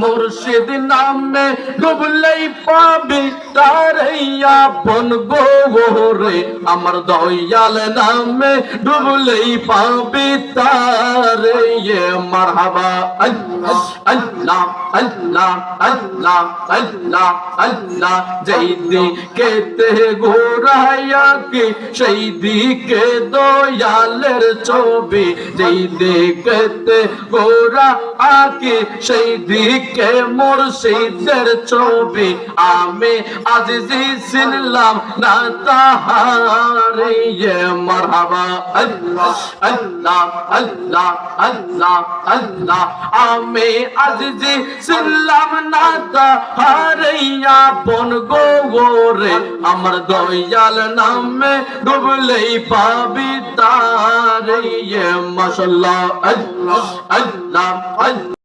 মুর্শিদ নামে ডুবলেই পাবি তারাইয়া বন গোরে আমার দয়াল নামে ডুবলেই পাবি তারে मरहबा अल्लाह अल्लाह अल्लाह अल्लाह अल्लाह अल्लाह जईदी कहते हैं गोराया की, शहीदी के दो यालर चौबी। जईदी कहते गोरा आके शहीदी के मुर्शिदर चौबी। आमे अजीजी सिनलाम ना ताहारे ये मरहबा, अल्लाह अल्लाह अल्लाह अल्लाह। আল্লাহ, আমি আজ জি চিনলাম না বন আপন গোরে আমার দয়াল নামে ডুবলেই পাবি তারে। মাশাল্লাহ আল্লাহ আল্লাহ আল্লাহ।